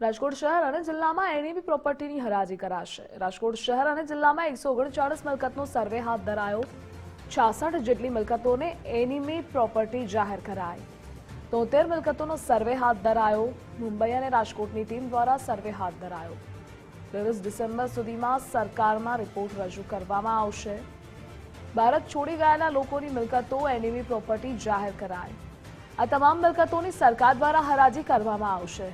રાજકોટ શહેર અને જિલ્લામાં એનઈબી પ્રોપર્ટીની હરાજી કરાશે. રાજકોટ શહેર અને જિલ્લામાં એકસો ઓગણચાળીસ મિલકતનો સર્વે હાથ ધરાયો. છાસઠ જેટલી મિલકતોને એનિમી પ્રોપર્ટી જાહેર કરાઈ. તોતેર મિલકતોનો સર્વે હાથ ધરાયો. મુંબઈ અને રાજકોટની ટીમ દ્વારા સર્વે હાથ ધરાયો. ત્રેવીસ ડિસેમ્બર સુધીમાં સરકારમાં રિપોર્ટ રજૂ કરવામાં આવશે. ભારત છોડી ગયેલા લોકોની મિલકતો એનિમી પ્રોપર્ટી જાહેર કરાય આ તમામ મિલકતોની સરકાર દ્વારા હરાજી કરવામાં આવશે.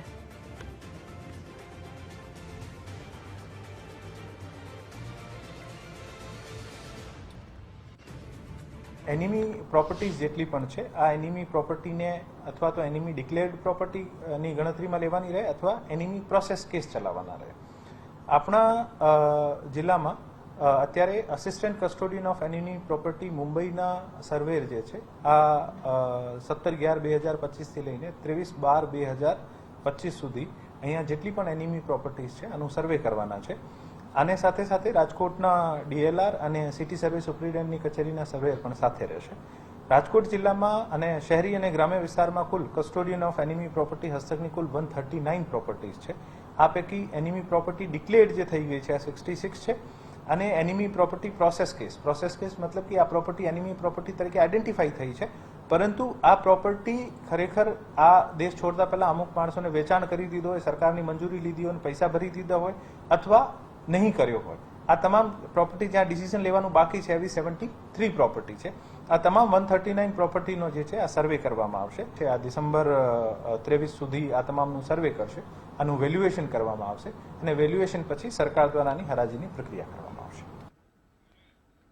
એનિમી પ્રોપર્ટીઝ જેટલી પણ છે, આ એનિમી પ્રોપર્ટીને અથવા તો એનિમી ડિક્લેર્ડ પ્રોપર્ટીની ગણતરીમાં લેવાની રહે અથવા એનિમી પ્રોસેસ કેસ ચલાવવાના રહે. આપણા જિલ્લામાં અત્યારે assistant custodian of enemy property મુંબઈના સર્વેર જે છે, આ સત્તર અગિયાર બે હજાર પચીસથી લઈને ત્રેવીસ બાર બે હજાર પચીસ સુધી અહીંયા જેટલી પણ એનિમી પ્રોપર્ટીઝ છે, આનું સર્વે કરવાના છે. આને સાથે સાથે રાજકોટના ડીએલઆર અને સિટી સર્વે સુપ્રિન્ટેન્ડન્ટની કચેરીના સર્વે પણ સાથે રહેશે. રાજકોટ જિલ્લામાં અને શહેરી અને ગ્રામ્ય વિસ્તારમાં કુલ કસ્ટોડિયન ઓફ એનિમી પ્રોપર્ટી હસ્તકની કુલ વન થર્ટી નાઇન પ્રોપર્ટીઝ છે. આ પૈકી એનિમી પ્રોપર્ટી ડિક્લેર્ડ જે થઈ ગઈ છે, આ સિક્સટી સિક્સ છે અને enemy property process case process case મતલબ કે આ પ્રોપર્ટી એનિમી પ્રોપર્ટી તરીકે આઈડેન્ટિફાઈ થઈ છે. પરંતુ આ પ્રોપર્ટી ખરેખર આ દેશ છોડતા પહેલા અમુક માણસોને વેચાણ કરી દીધો હોય, સરકારની મંજૂરી લીધી હોય પૈસા ભરી દીધા હોય અથવા નહીં કર્યો હોય આ તમામ પ્રોપર્ટી જ્યાં ડિસિઝન લેવાનું બાકી છે, એવી સેવન્ટી થ્રી પ્રોપર્ટી છે. આ તમામ વન થર્ટી નાઇન પ્રોપર્ટીનો જે છે, આ સર્વે કરવામાં આવશે. જે આ ડિસેમ્બર ત્રેવીસ સુધી આ તમામનું સર્વે કરશે. આનું વેલ્યુએશન કરવામાં આવશે. અને વેલ્યુએશન પછી સરકાર દ્વારાની હરાજીની પ્રક્રિયા કરવામાં